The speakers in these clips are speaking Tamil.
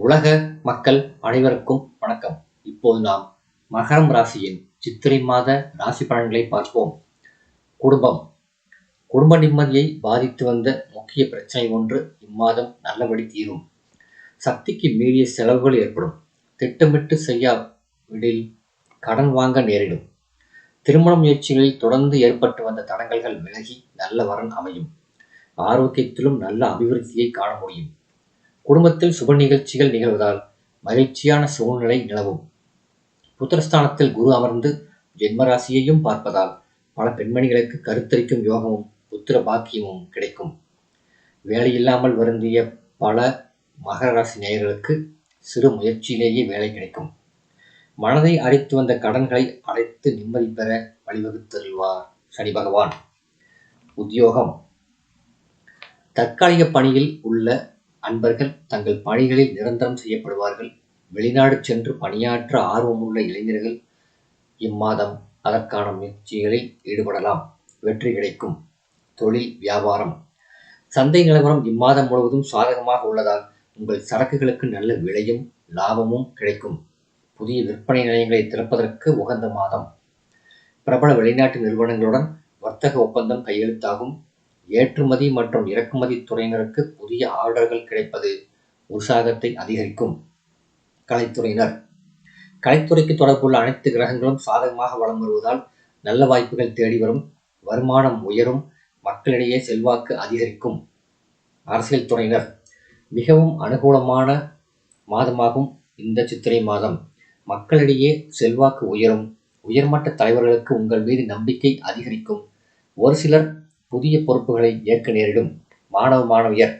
உலக மக்கள் அனைவருக்கும் வணக்கம். இப்போது நாம் மகரம் ராசியின் சித்திரை மாத ராசி பலன்களை பார்ப்போம். குடும்பம். குடும்ப நிம்மதியை பாதித்து வந்த முக்கிய பிரச்சனை ஒன்று இம்மாதம் நல்லபடி தீரும். சக்திக்கு மீறிய செலவுகள் ஏற்படும். திட்டமிட்டு செய்யாவிடில் கடன் வாங்க நேரிடும். திருமண முயற்சிகளில் தொடர்ந்து ஏற்பட்டு வந்த தடங்கல்கள் விலகி நல்ல வரன் அமையும். ஆரோக்கியத்திலும் நல்ல அபிவிருத்தியை காண முடியும். குடும்பத்தில் சுப நிகழ்ச்சிகள் நிகழ்வதால் மகிழ்ச்சியான சூழ்நிலை நிலவும். புத்திரஸ்தானத்தில் குரு அமர்ந்து ஜென்மராசியையும் பார்ப்பதால் பல பெண்மணிகளுக்கு கருத்தரிக்கும் யோகமும் புத்திர பாக்கியமும் கிடைக்கும். வேலையில்லாமல் வருந்திய பல மகர ராசி நேயர்களுக்கு சிறு முயற்சியிலேயே வேலை கிடைக்கும். மனதை அடைத்து வந்த கடன்களை அடைத்து நிம்மதி பெற வழிவகுத்தருள்வார் சனி பகவான். உத்தியோகம். தற்காலிக பணியில் உள்ள அன்பர்கள் தங்கள் பணிகளில் நிரந்தரம் செய்யப்படுவார்கள். வெளிநாடு சென்று பணியாற்ற ஆர்வமுள்ள இளைஞர்கள் இம்மாதம் அதற்கான முயற்சிகளில் ஈடுபடலாம். வெற்றி கிடைக்கும். தொழில் வியாபாரம். சந்தை நிலவரம் இம்மாதம் முழுவதும் சாதகமாக உள்ளதால் உங்கள் சரக்குகளுக்கு நல்ல விலையும் லாபமும் கிடைக்கும். புதிய விற்பனை நிலையங்களை திறப்பதற்கு உகந்த மாதம். பிரபல வெளிநாட்டு நிறுவனங்களுடன் வர்த்தக ஒப்பந்தம் கையெழுத்தாகும். ஏற்றுமதி மற்றும் இறக்குமதி துறையினருக்கு புதிய ஆர்டர்கள் கிடைப்பது உற்சாகத்தை அதிகரிக்கும். கலைத்துறையினர். கலைத்துறைக்கு தொடர்புள்ள அனைத்து கிரகங்களும் சாதகமாக வளம் வருவதால் நல்ல வாய்ப்புகள் தேடி வரும் வருமானம் உயரும் மக்களிடையே செல்வாக்கு அதிகரிக்கும். அரசியல் துறையினர். மிகவும் அனுகூலமான மாதமாகும் இந்த சித்திரை மாதம். மக்களிடையே செல்வாக்கு உயரும். உயர்மட்ட தலைவர்களுக்கு உங்கள் மீது நம்பிக்கை அதிகரிக்கும். ஒரு சிலர் புதிய பொறுப்புகளை ஏற்க நேரிடும். மாணவ மாணவியர்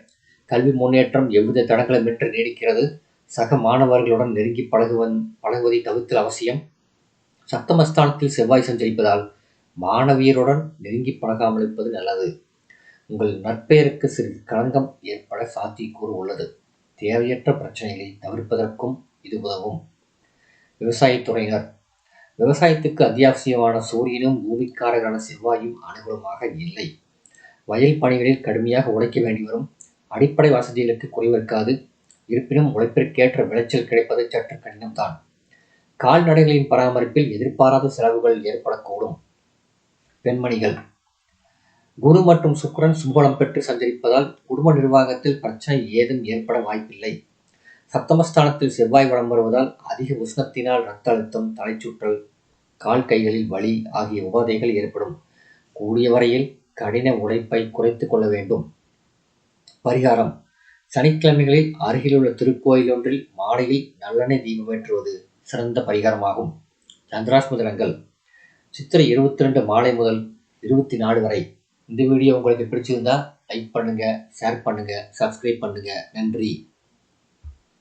கல்வி முன்னேற்றம் எவ்வித தடங்களுமின்றி நீடிக்கிறது. சக மாணவர்களுடன் நெருங்கி பழகுவன் பழகுவதை தவிர்த்தல் அவசியம். சப்தமஸ்தானத்தில் செவ்வாய் சஞ்சரிப்பதால் மாணவியருடன் நெருங்கி பழகாமல் இருப்பது நல்லது. உங்கள் நற்பெயருக்கு சிறிது களங்கம் ஏற்பட சாத்தியக்கூறு உள்ளது. தேவையற்ற பிரச்சனைகளை தவிர்ப்பதற்கும் இது உதவும். விவசாயத்துறையினர் விவசாயத்துக்கு அத்தியாவசியமான சூரியனும் பூமிக்காரரான செவ்வாயும் அனுகூலமாக இல்லை. வயல் பணிகளில் கடுமையாக உழைக்க வேண்டி வரும். அடிப்படை வசதிகளுக்கு குறைவிருக்காது இருப்பினும் உழைப்பிற்கேற்ற விளைச்சல் கிடைப்பது சற்று கடினம்தான். கால்நடைகளின் பராமரிப்பில் எதிர்பாராத செலவுகள் ஏற்படக்கூடும். பெண்மணிகள். குரு மற்றும் சுக்கரன் சும்பளம் பெற்று சஞ்சரிப்பதால் குடும்ப நிர்வாகத்தில் பிரச்சனை ஏதும் ஏற்பட வாய்ப்பில்லை. சப்தமஸ்தானத்தில் செவ்வாய் வளம் வருவதால் அதிக உஷ்ணத்தினால் இரத்த அழுத்தம் தலைச்சுற்றல் கால் கைகளில் வலி ஆகிய உபாதைகள் ஏற்படும். கூடிய வரையில் கடின உழைப்பை குறைத்து கொள்ள வேண்டும். பரிகாரம். சனிக்கிழமைகளில் அருகிலுள்ள திருக்கோயில் ஒன்றில் மாலையில் நல்லெண்ணெய் தீபமேற்றுவது சிறந்த பரிகாரமாகும். சந்திராஸ்மதனங்கள் சித்திரை இருபத்தி ரெண்டு மாலை முதல் இருபத்தி நாலு வரை. இந்த வீடியோ உங்களுக்கு பிடிச்சிருந்தா லைக் பண்ணுங்கள் ஷேர் பண்ணுங்கள் சப்ஸ்கிரைப் பண்ணுங்கள் நன்றி.